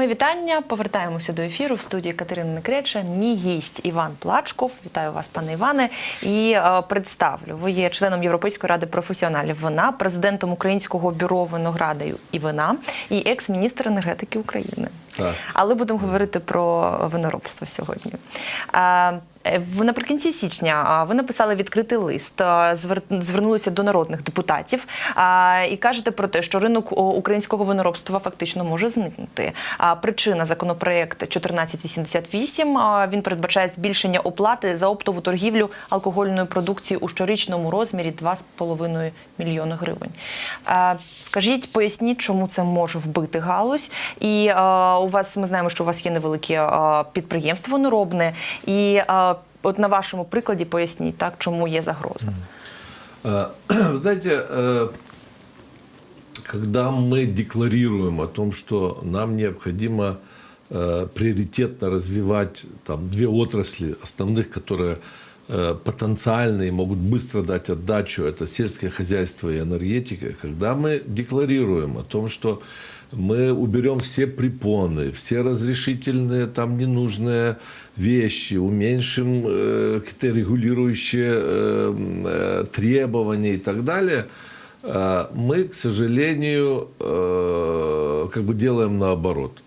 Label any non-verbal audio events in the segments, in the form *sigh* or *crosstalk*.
Мої вітання. Повертаємося до ефіру в студії Катерини Некреча. Мій гість Іван Плачков. Вітаю вас, пане Іване. І е, представлю. Ви є членом Європейської ради професіоналів вина, президентом Українського бюро винограда і вина і екс-міністр енергетики України. Так. Але будемо говорити про виноробство сьогодні. Е, Наприкінці січня ви написали відкритий лист, звернулися до народних депутатів і кажете про те, що ринок українського виноробства фактично може зникнути. Причина законопроект 1488, він передбачає збільшення оплати за оптову торгівлю алкогольною продукцією у щорічному розмірі 2,5 мільйони гривень. Скажіть, поясніть, чому це може вбити галузь. І е, у вас ми знаємо, що у вас є невелике е, підприємство виноробне. І е, от на вашому прикладі поясніть, так, чому є загроза. *clears throat* Э, Вы знаете, э, когда мы декларируем о том, что нам необходимо э, приоритетно развивать там, две отрасли основных, которые э, потенциальные могут быстро дать отдачу, это сельское хозяйство и энергетика, когда мы декларируем о том, что мы уберем все препоны, все разрешительные, там ненужные вещи, уменьшим э, какие-то регулирующие э, э, требования и так далее, э, мы, к сожалению, э, как бы делаем наоборот.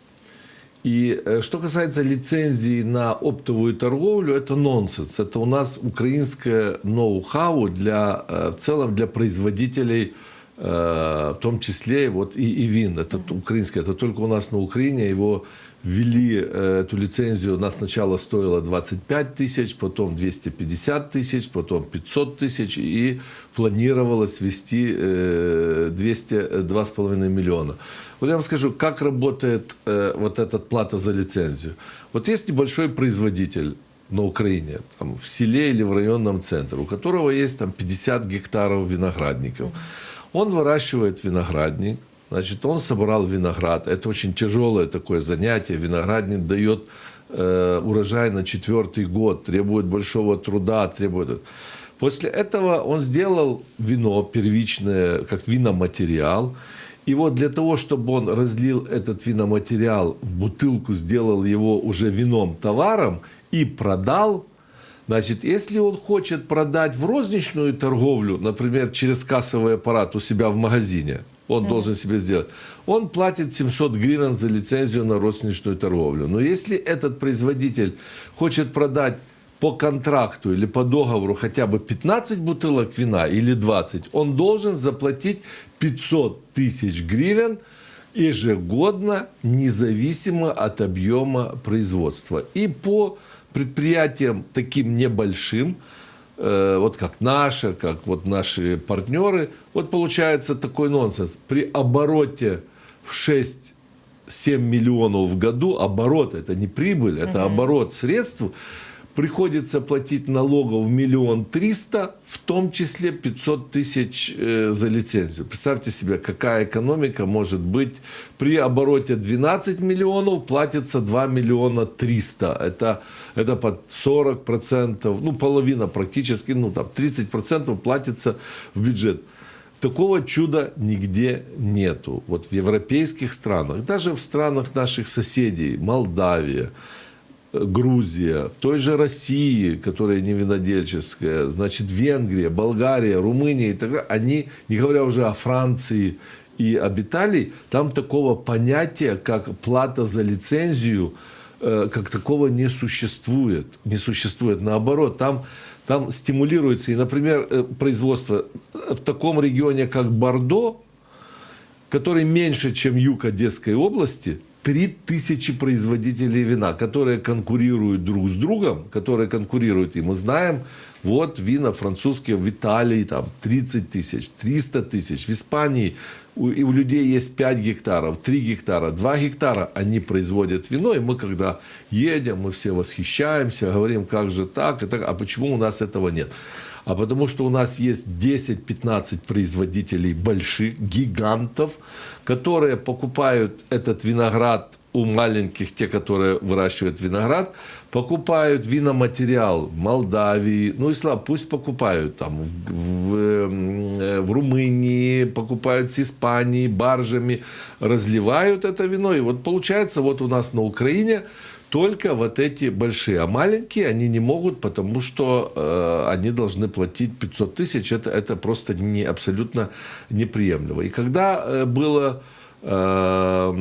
И э, что касается лицензии на оптовую торговлю, это нонсенс. Это у нас украинское ноу-хау для, э, в целом для производителей, в том числе вот и, и вин. Это украинское, это только у нас на Украине его ввели э, эту лицензию. У нас сначала стоило 25 тысяч, потом 250 тысяч, потом 500 тысяч. И планировалось ввести э, 200, э, 2,5 миллиона. Вот я вам скажу, как работает э, вот эта плата за лицензию. Вот есть небольшой производитель на Украине, там, в селе или в районном центре, у которого есть там 50 гектаров виноградников. Он выращивает виноградник, значит, он собрал виноград. Это очень тяжелое такое занятие. Виноградник дает э, урожай на четвертый год, требует большого труда, требует... После этого он сделал вино первичное, как виноматериал. И вот для того, чтобы он разлил этот виноматериал в бутылку, сделал его уже вином товаром и продал, Значит, если он хочет продать в розничную торговлю, например, через кассовый аппарат у себя в магазине, он должен себе сделать, он платит 700 гривен за лицензию на розничную торговлю. Но если этот производитель хочет продать по контракту или по договору хотя бы 15 бутылок вина или 20, он должен заплатить 500 тысяч гривен ежегодно, независимо от объема производства. И по предприятиям таким небольшим, э, вот как наше, как вот наши партнеры, вот получается такой нонсенс. При обороте в 6-7 миллионов в году, оборот, это не прибыль, это оборот средств, приходится платить налогов миллион триста, в том числе 500 тысяч э, за лицензию. Представьте себе, какая экономика может быть при обороте 12 миллионов, платится 2 миллиона 300. Это, это под 40 процентов, ну половина практически, ну там 30 процентов платится в бюджет. Такого чуда нигде нету. Вот в европейских странах, даже в странах наших соседей, Молдавия, Грузия, в той же России, которая не винодельческая, значит, Венгрия, Болгария, Румыния и так далее, они, не говоря уже о Франции и об Италии, там такого понятия, как плата за лицензию, э, как такого не существует. Не существует. Наоборот, там, там стимулируется, и, например, э, производство в таком регионе, как Бордо, который меньше, чем юг Одесской области, 3000 производителей вина, которые конкурируют друг с другом, которые конкурируют. И мы знаем, вот вина французские в Италии там 30 тысяч, 300 тысяч. В Испании у, и у людей есть 5 гектаров, 3 гектара, 2 гектара. Они производят вино, и мы когда едем, мы все восхищаемся, говорим, как же так, и так а почему у нас этого нет? А потому что у нас есть 10-15 производителей больших, гигантов, которые покупают этот виноград у маленьких, те, которые выращивают виноград, покупают виноматериал в Молдавии, ну и слава, пусть покупают там в, в, э, в Румынии, покупают с Испании, баржами, разливают это вино. И вот получается, вот у нас на Украине только вот эти большие, а маленькие они не могут, потому что э, они должны платить 500 тысяч. Это, это просто не, абсолютно неприемлемо. И когда э, было э,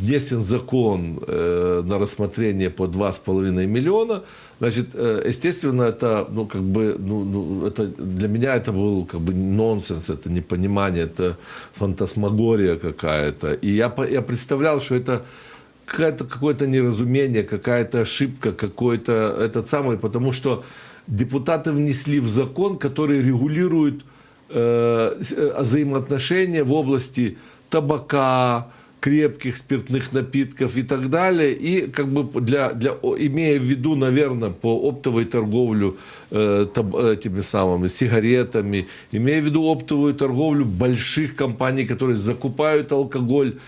внесен закон э, на рассмотрение по 2,5 миллиона, значит, э, естественно, это, ну, как бы, ну, ну, это для меня это был как бы нонсенс, это непонимание, это фантасмагория какая-то. И я, я представлял, что это какое-то, какое-то неразумение, какая-то ошибка, какой-то этот самый, потому что депутаты внесли в закон, который регулирует э, взаимоотношения в области табака, крепких спиртных напитков и так далее. И как бы для, для, имея в виду, наверное, по оптовой торговлю э, таб- этими самыми сигаретами, имея в виду оптовую торговлю больших компаний, которые закупают алкоголь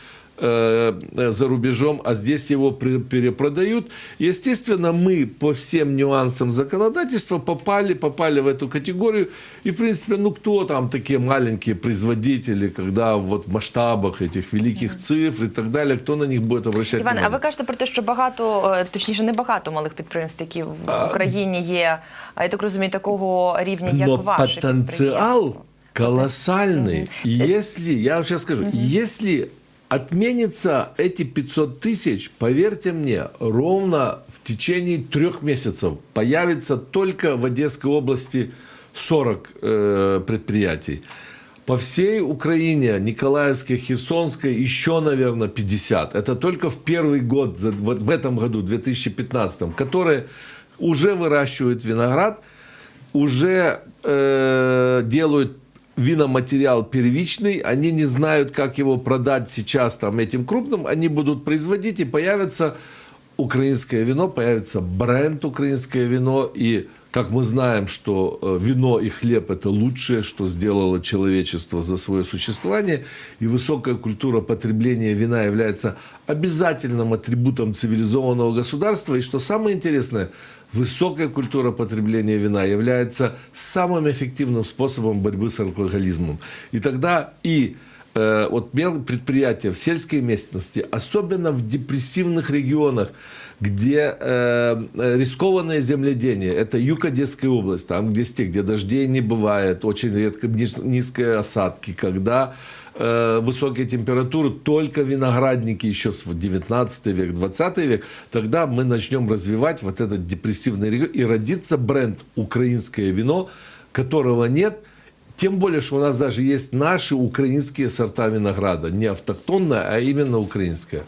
за рубежом, а здесь его при- перепродают. Естественно, мы по всем нюансам законодательства попали, попали в эту категорию. И, в принципе, ну кто там такие маленькие производители, когда вот в масштабах этих великих цифр и так далее, кто на них будет обращать Іван, а внимание? ви кажете про те, що багато, е, точніше, не багато малих підприємств, які в Україні є, а я так розумію, такого рівня, як Но ваше потенциал підприємство. колоссальный. И Если, я вам сейчас скажу, если отменится эти 500 тысяч, поверьте мне, ровно в течение трех месяцев появится только в Одесской области 40 э, предприятий. По всей Украине, Николаевской, Херсонской, еще, наверное, 50. Это только в первый год, вот в этом году, 2015, которые уже выращивают виноград, уже э, делают виноматериал первичный, они не знают, как его продать сейчас там этим крупным, они будут производить и появится украинское вино, появится бренд украинское вино и как мы знаем, что э, вино и хлеб – это лучшее, что сделало человечество за свое существование, и высокая культура потребления вина является обязательным атрибутом цивилизованного государства. И что самое интересное, высокая культура потребления вина является самым эффективным способом борьбы с алкоголизмом. И тогда и э, вот предприятия в сельской местности, особенно в депрессивных регионах, где э, рискованное земледение, это юг область, там где степь, где дождей не бывает, очень редко низ- низкие осадки, когда э, высокие температуры, только виноградники еще с 19 век, 20 век, тогда мы начнем развивать вот этот депрессивный регион и родится бренд «Украинское вино», которого нет, тем более, что у нас даже есть наши украинские сорта винограда, не автохтонная, а именно украинская.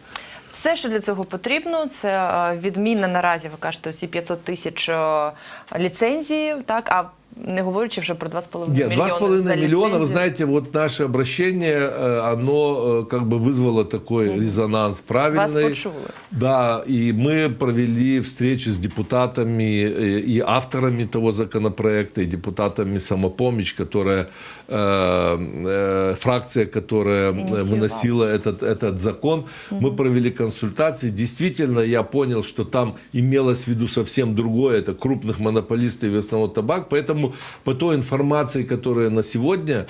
Все, що для цього потрібно, це е, відмінна наразі, ви кажете, ці 500 тисяч е, ліцензій, так, а не говорячи вже про 2,5 Нет, мільйони 2,5 за миллиона, вы ліцензію. знаете, вот наше обращение, э, оно э, как бы вызвало такой резонанс правильный. почули. Да, и мы провели встречи с депутатами э, и авторами того законопроекта, и депутатами «Самопомощь», которая, э, э, фракция, которая э, Инициировала. выносила этот, этот закон. Мы провели консультации. Действительно, я понял, что там имелось в виду совсем другое. Это крупных монополистов весного табак. Поэтому по той информации, которая на сегодня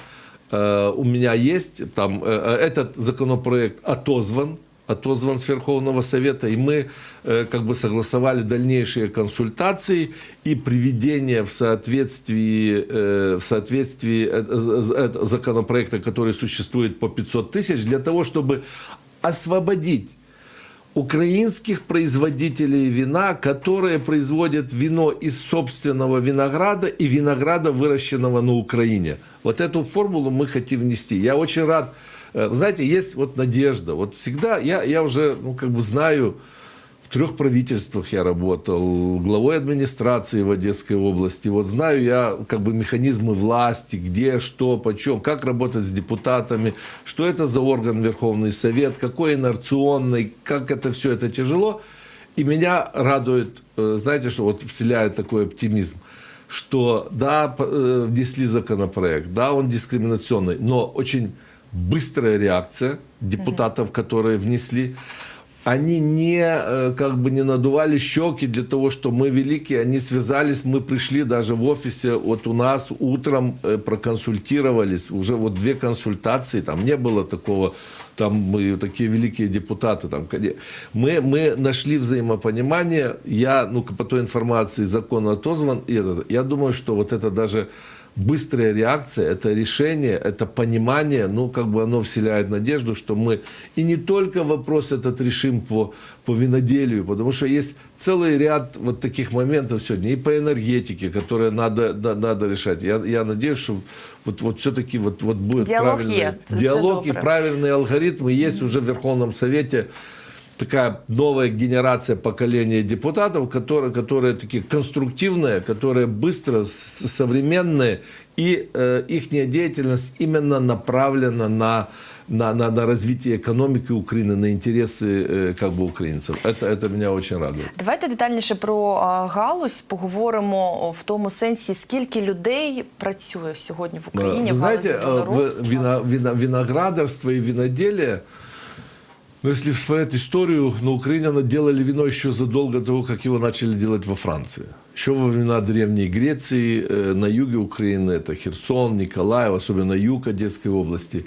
э, у меня есть, там э, этот законопроект отозван, отозван с Верховного Совета, и мы э, как бы согласовали дальнейшие консультации и приведение в соответствии, э, в соответствии э, э, э, законопроекта, который существует по 500 тысяч, для того, чтобы освободить украинских производителей вина, которые производят вино из собственного винограда и винограда, выращенного на Украине. Вот эту формулу мы хотим внести. Я очень рад. Э, Знаете, есть вот надежда. Вот всегда я, я уже ну, как бы знаю, в трех правительствах я работал, главой администрации в Одесской области. Вот знаю я как бы механизмы власти, где, что, почем, как работать с депутатами, что это за орган Верховный Совет, какой инерционный, как это все это тяжело. И меня радует, э, знаете, что вот вселяет такой оптимизм, что да, э, внесли законопроект, да, он дискриминационный, но очень быстрая реакция депутатов, которые внесли. Они не, э, как бы не надували щеки для того, что мы великие, они связались, мы пришли даже в офисе, вот у нас утром э, проконсультировались, уже вот две консультации, там не было такого, там мы такие великие депутаты, там, мы, мы нашли взаимопонимание, я, ну, по той информации, закон отозван, и это, я думаю, что вот это даже быстрая реакция, это решение, это понимание, ну, как бы оно вселяет надежду, что мы и не только вопрос этот решим по, по виноделию, потому что есть целый ряд вот таких моментов сегодня и по энергетике, которые надо, да- надо решать. Я, я надеюсь, что вот, вот все-таки вот, вот будет Диалог правильный це диалог и правильные алгоритмы есть уже в Верховном Совете такая новая генерация поколения депутатов, которые, которые такие конструктивные, которые быстро, с- современные, и э, их деятельность именно направлена на, на, на, на развитие экономики Украины, на интересы э, как бы украинцев. Это, это меня очень радует. Давайте детальніше про а, галузь поговоримо в тому сенсі, скільки людей працює сьогодні в Україні Вы в галузі знаете, э, в- виноробства. вино- вино- виноградарство и виноделие, ну, если вспоминать историю, на Украине делали вино еще задолго до того, как его начали делать во Франции. Еще во времена Древней Греции, э, на юге Украины, это Херсон, Николаев, особенно юг Одесской области.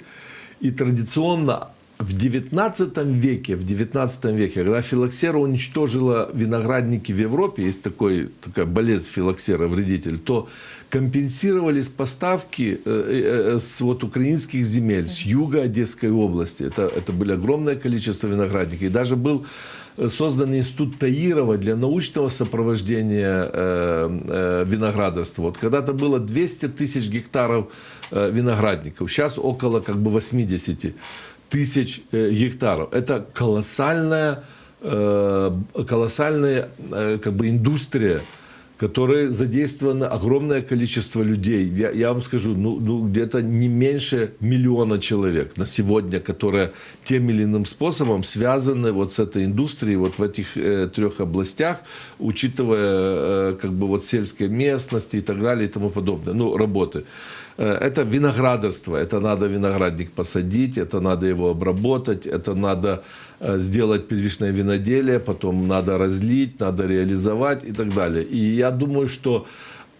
И традиционно в 19 веке, в 19 веке, когда филоксера уничтожила виноградники в Европе, есть такой, такая болезнь филоксера, вредитель, то компенсировались поставки э, э, э, с вот украинских земель, с юга Одесской области. Это, это было огромное количество виноградников. И даже был создан институт Таирова для научного сопровождения виноградарства. Вот когда-то было 200 тысяч гектаров виноградников, сейчас около как бы 80 тысяч э, гектаров. Это колоссальная, э, колоссальная э, как бы индустрия, которой задействовано огромное количество людей. Я, я вам скажу, ну, ну, где-то не меньше миллиона человек на сегодня, которые тем или иным способом связаны вот с этой индустрией вот в этих э, трех областях, учитывая э, как бы вот сельской местности и так далее и тому подобное, ну, работы. Э, Это виноградарство, это надо виноградник посадить, это надо его обработать, это надо э, сделать первичное виноделие, потом надо разлить, надо реализовать и так далее. И я думаю, что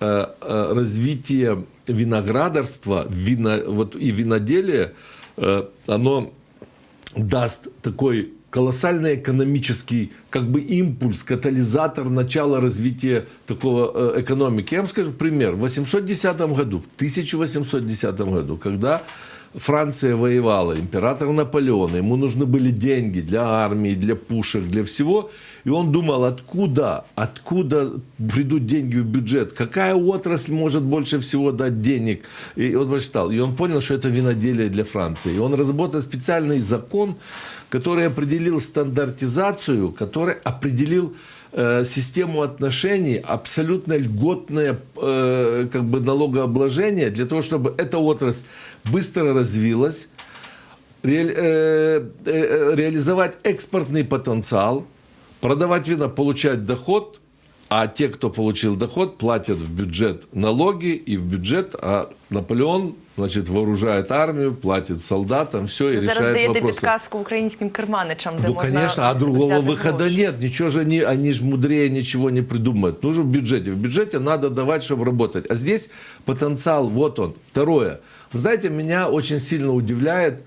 э, развитие виноградарства вино, вот и виноделия, оно даст такой колоссальный экономический как бы импульс, катализатор начала развития такого э, экономики. Я вам скажу пример. В 810 году, в 1810 году, когда Франция воевала, император Наполеон, ему нужны были деньги для армии, для пушек, для всего. И он думал, откуда, откуда придут деньги в бюджет, какая отрасль может больше всего дать денег. И он посчитал, и он понял, что это виноделие для Франции. И он разработал специальный закон, который определил стандартизацию, который определил э, систему отношений, абсолютно льготное э, как бы налогообложение для того, чтобы эта отрасль быстро развилась, ре- э, э, реализовать экспортный потенциал, продавать вина, получать доход, а те, кто получил доход, платят в бюджет налоги и в бюджет, а Наполеон, значит, вооружает армию, платит солдатам, все и Зараз решает даєте вопросы. підказку українським керманичам, де Ну, можна конечно, а другого взяти выхода гроші. нет. Ничего же они, они же мудрее ничего не придумают. Нужно в бюджете. В бюджете надо давать, чтобы работать. А здесь потенциал, вот он. Второе. Вы знаете, меня очень сильно удивляет, э,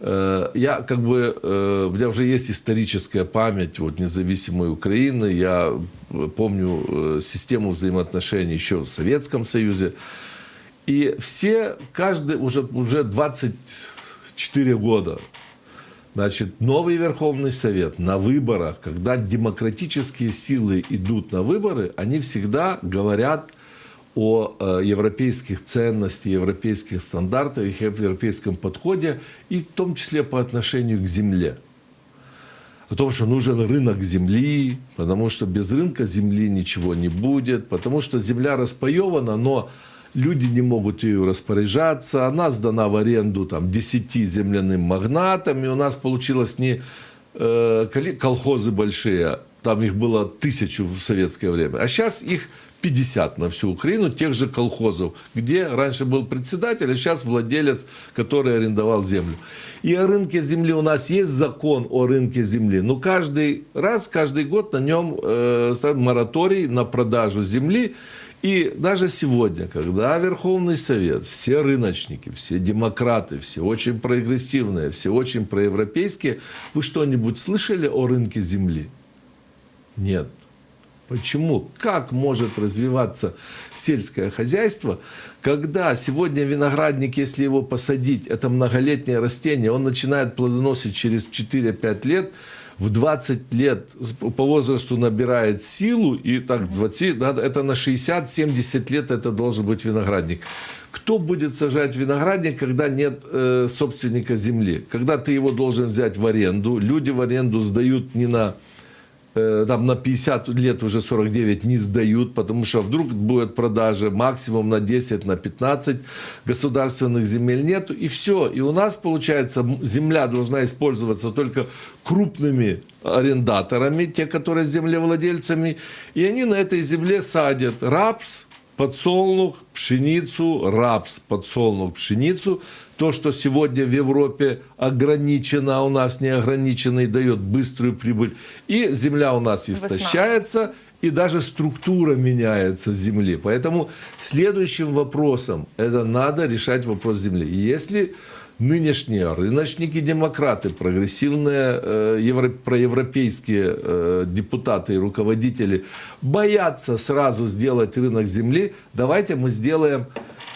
я как бы, э, у меня уже есть историческая память вот, независимой Украины. Я э, помню э, систему взаимоотношений еще в Советском Союзе. И все, каждый уже, уже 24 года Значит, новый Верховный Совет на выборах, когда демократические силы идут на выборы, они всегда говорят о э, европейских ценностях, европейских стандартах, европейском подходе, и в том числе по отношению к земле. О том, что нужен рынок земли, потому что без рынка земли ничего не будет, потому что земля распаевана, но люди не могут ее распоряжаться, она сдана в аренду там, 10 земляным магнатам, и у нас получилось не колхозы большие, там их было тысячу в советское время, а сейчас их 50 на всю Украину тех же колхозов, где раньше был председатель, а сейчас владелец, который арендовал землю. И о рынке земли у нас есть закон о рынке земли, но каждый раз, каждый год на нем э, ставят мораторий на продажу земли. И даже сегодня, когда Верховный Совет, все рыночники, все демократы, все очень прогрессивные, все очень проевропейские, вы что-нибудь слышали о рынке земли? Нет. Почему? Как может развиваться сельское хозяйство, когда сегодня виноградник, если его посадить, это многолетнее растение, он начинает плодоносить через 4-5 лет, в 20 лет по возрасту набирает силу, и так 20, да, это на 60-70 лет это должен быть виноградник. Кто будет сажать виноградник, когда нет э, собственника земли? Когда ты его должен взять в аренду, люди в аренду сдают не на э, там на 50 лет уже 49 не сдают, потому что вдруг будет продажа максимум на 10, на 15, государственных земель нету, и все. И у нас, получается, земля должна использоваться только крупными арендаторами, те, которые землевладельцами, и они на этой земле садят рапс, подсолнух, пшеницу, рапс, подсолнух, пшеницу. То, что сегодня в Европе ограничено, а у нас не ограничено и дает быструю прибыль. И земля у нас истощается, и даже структура меняется земли. Поэтому следующим вопросом это надо решать вопрос земли. И если нынешние рыночники демократы, прогрессивные э, евро- проевропейские э, депутаты и руководители боятся сразу сделать рынок земли, давайте мы сделаем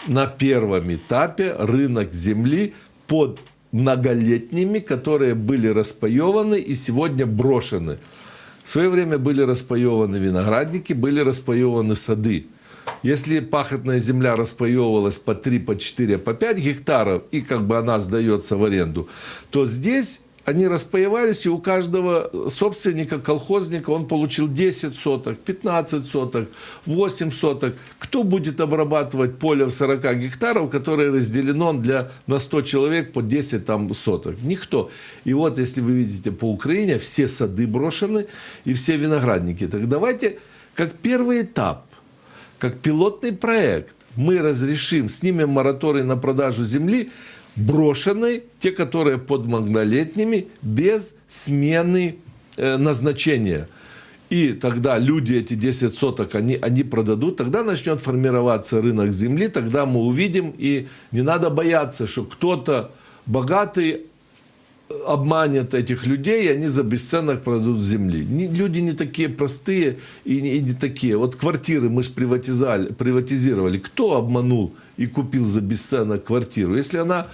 на первом этапе рынок земли под многолетними, которые были распаеваны и сегодня брошены. В свое время были распаеваны виноградники, были распаеваны сады. Если пахотная земля распаевывалась по 3, по 4, по 5 гектаров, и как бы она сдается в аренду, то здесь они распаевались, и у каждого собственника, колхозника, он получил 10 соток, 15 соток, 8 соток. Кто будет обрабатывать поле в 40 гектаров, которое разделено для, на 100 человек по 10 там, соток? Никто. И вот, если вы видите по Украине, все сады брошены и все виноградники. Так давайте, как первый этап, как пилотный проект, мы разрешим, снимем мораторий на продажу земли, брошенной, те, которые под многолетними, без смены э, назначения. И тогда люди эти 10 соток, они, они продадут, тогда начнет формироваться рынок земли, тогда мы увидим, и не надо бояться, что кто-то богатый обманет этих людей, и они за бесценок продадут земли. Не- люди не такие простые и не, и не такие. Вот квартиры мы же приватизировали. Кто обманул и купил за бесценок квартиру? Если она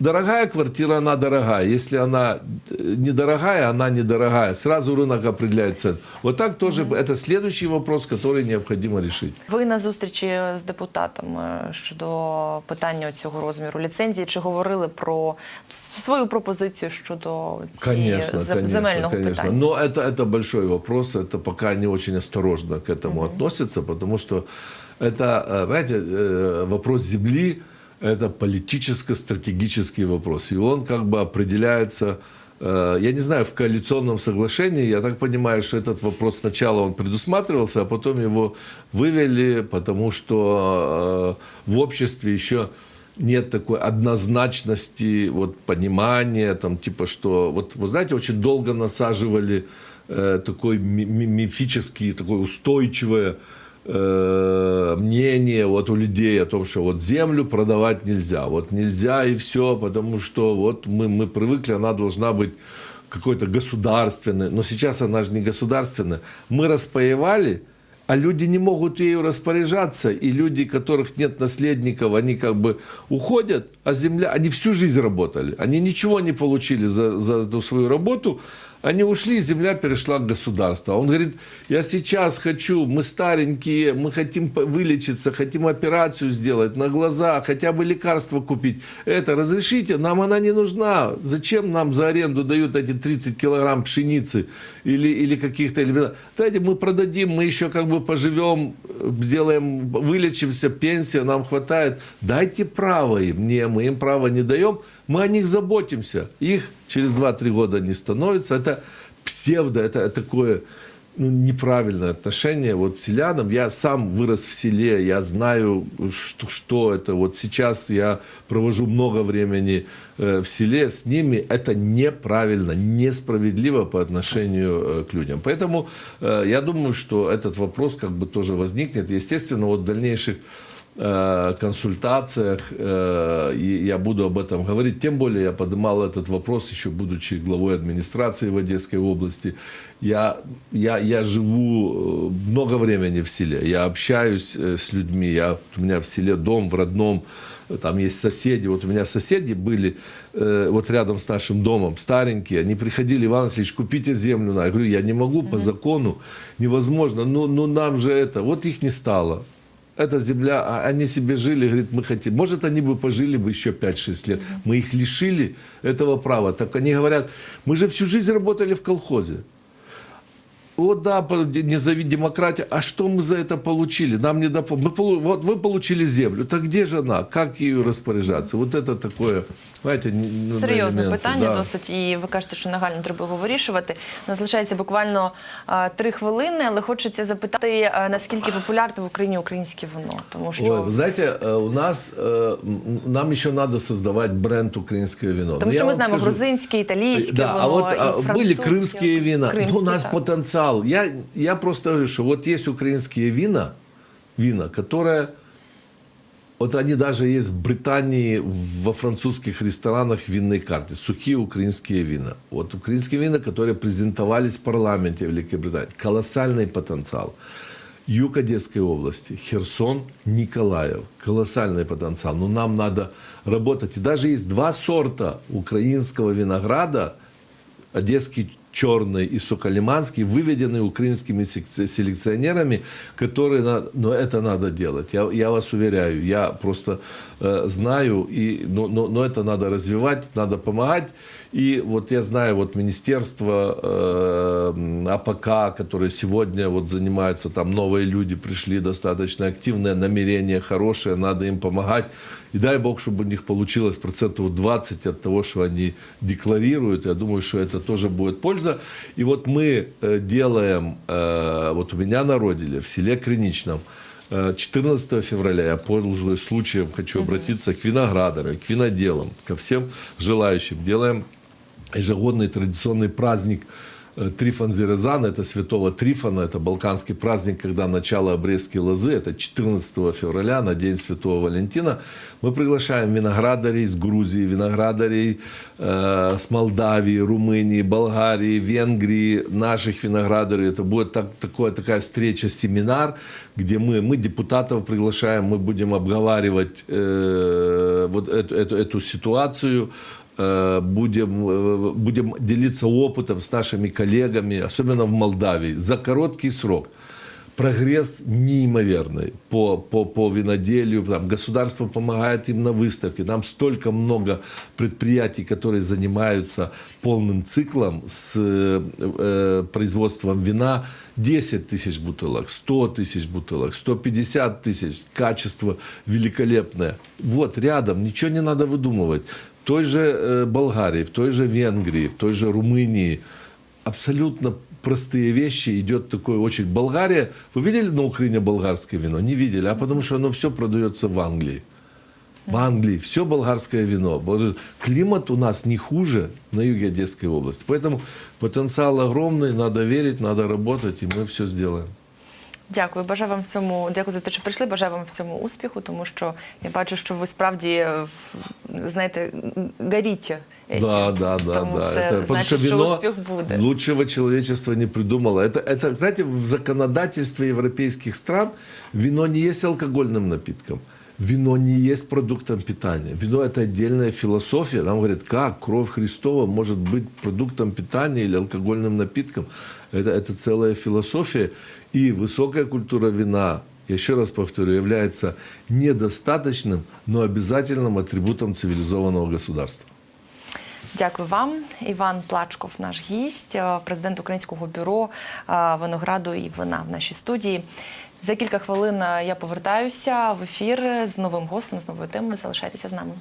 дорогая квартира, она дорогая. Если она э, недорогая, она недорогая. Сразу рынок определяет цену. Вот так тоже, это следующий вопрос, который необходимо решить. Ви на зустрічі з депутатами щодо питання цього розміру ліцензії, чи говорили про свою пропозицію щодо цієї Конечно, зем- конечно, земельного конечно. питання? Но это, это большой вопрос, это пока они очень осторожно к этому относятся, потому что это, э, знаете, э, вопрос земли – это политическо-стратегический вопрос. И он как бы определяется, э, я не знаю, в коалиционном соглашении, я так понимаю, что этот вопрос сначала он предусматривался, а потом его вывели, потому что э, в обществе еще нет такой однозначности, вот понимания, там, типа, что, вот, вы знаете, очень долго насаживали э, такой ми- ми- мифический, такое устойчивое э, мнение вот у людей о том, что вот землю продавать нельзя, вот нельзя и все, потому что вот мы, мы привыкли, она должна быть какой-то государственной, но сейчас она же не государственная. Мы распаевали, а люди не могут ею распоряжаться, и люди, которых нет наследников, они как бы уходят, а земля, они всю жизнь работали, они ничего не получили за, за эту свою работу, они ушли, земля перешла к государству. Он говорит, я сейчас хочу, мы старенькие, мы хотим вылечиться, хотим операцию сделать на глаза, хотя бы лекарство купить. Это разрешите, нам она не нужна. Зачем нам за аренду дают эти 30 килограмм пшеницы или, или каких-то элементов? Дайте мы продадим, мы еще как бы поживем, сделаем, вылечимся, пенсия нам хватает. Дайте право им. Не, мы им право не даем, мы о них заботимся. Их через 2-3 года не становится. Это псевдо, это такое ну, неправильное отношение вот к селянам. Я сам вырос в селе, я знаю, что, что это. Вот сейчас я провожу много времени э, в селе с ними. Это неправильно, несправедливо по отношению э, к людям. Поэтому э, я думаю, что этот вопрос как бы тоже возникнет. Естественно, вот в дальнейших консультациях, э, и я буду об этом говорить. Тем более я поднимал этот вопрос, еще будучи главой администрации в Одесской области. Я, я, я живу э, много времени в селе, я общаюсь э, с людьми, я, у меня в селе дом, в родном, там есть соседи. Вот у меня соседи были э, вот рядом с нашим домом, старенькие. Они приходили, Иван Васильевич, купите землю. Я говорю, я не могу по закону, невозможно. Ну, ну нам же это. Вот их не стало. Эта земля, а они себе жили, говорит, мы хотим. Может, они бы пожили бы еще 5-6 лет. Мы их лишили этого права. Так они говорят, мы же всю жизнь работали в колхозе. Вот да, по- не зови демократия. А что мы за это получили? Нам не доп... мы полу- Вот вы получили землю. Так где же она? Как ею распоряджаться? Вот это такое, знаете, н- ну, Серйозне элементы, питання да. досить, і ви кажете, що нагально треба його вирішувати. У нас залишається буквально а, три хвилини, але хочеться запитати, а, наскільки популярне в Україні українське вино, тому що Ой, вы знаете, э, у нас, э, м, нам еще надо создавать бренд украинское вино. тому Но я що ми вам знаємо скажу, грузинське, італійське Да, вино, а вот і а, были французьке, крымские вина. кримське, ну, у нас так. Потенциал. Я, я просто говорю, что вот есть украинские вина, вина, которые вот они даже есть в Британии, во французских ресторанах винной карте. Сухие украинские вина. Вот украинские вина, которые презентовались в парламенте Великобритании. Колоссальный потенциал. Юг Одесской области, Херсон, Николаев. Колоссальный потенциал. Но нам надо работать. И даже есть два сорта украинского винограда, одесский черный и соколиманский, выведены украинскими селекционерами, которые, но это надо делать. Я, я вас уверяю, я просто э, знаю, и, но, но, но это надо развивать, надо помогать. И вот я знаю, вот министерство э, АПК, которые сегодня вот занимаются, там новые люди пришли, достаточно активное намерение хорошее, надо им помогать. И дай бог, чтобы у них получилось процентов 20 от того, что они декларируют. Я думаю, что это тоже будет польза. И вот мы э, делаем, э, вот у меня на родине, в селе Криничном, э, 14 февраля я пользуясь случаем, хочу обратиться к виноградарям, к виноделам, ко всем желающим. Делаем ежегодный традиционный праздник э, Трифон Зерезан, это святого Трифона, это балканский праздник, когда начало обрезки лозы, это 14 февраля, на День Святого Валентина. Мы приглашаем виноградарей с Грузии, виноградарей э, с Молдавии, Румынии, Болгарии, Венгрии, наших виноградарей. Это будет так, такое, такая встреча, семинар, где мы, мы депутатов приглашаем, мы будем обговаривать э, вот эту, эту, эту ситуацию, будем, э, будем делиться опытом с нашими коллегами, особенно в Молдавии, за короткий срок. Прогресс неимоверный по, по, по виноделию. Там государство помогает им на выставке. Там столько много предприятий, которые занимаются полным циклом с э, производством вина. 10 тысяч бутылок, 100 тысяч бутылок, 150 тысяч. Качество великолепное. Вот рядом, ничего не надо выдумывать. В той же э, Болгарии, в той же Венгрии, в той же Румынии абсолютно простые вещи. Идет такое очень... Болгария... Вы видели на Украине болгарское вино? Не видели. А потому что оно все продается в Англии. В Англии все болгарское вино. Климат у нас не хуже на юге Одесской области. Поэтому потенциал огромный, надо верить, надо работать, и мы все сделаем. Дякую, бажаю вам в цьому. Дякую за те, що прийшли. Бажаю вам в цьому успіху, тому що я бачу, що ви справді е, в- знаєте, горіте. этим. Да, да, да, Тому да. це Это, потому значить, что що вино успіх буде. лучшего человечество не придумало. Это, это, знаете, в законодательстве европейских стран вино не есть алкогольным напитком. Вино не есть продуктом питания. Вино – это отдельная философия. Нам говорят, как кровь Христова может быть продуктом питания или алкогольным напитком. Это, это целая философия. И высокая культура вина, я еще раз повторю, является недостаточным, но обязательным атрибутом цивилизованного государства. Дякую вам. Іван Плачков, наш гість, е, президент Українського бюро е, винограду і вина в нашій студії. За кілька хвилин я повертаюся в ефір з новим гостем, з новою темою. Залишайтеся з нами.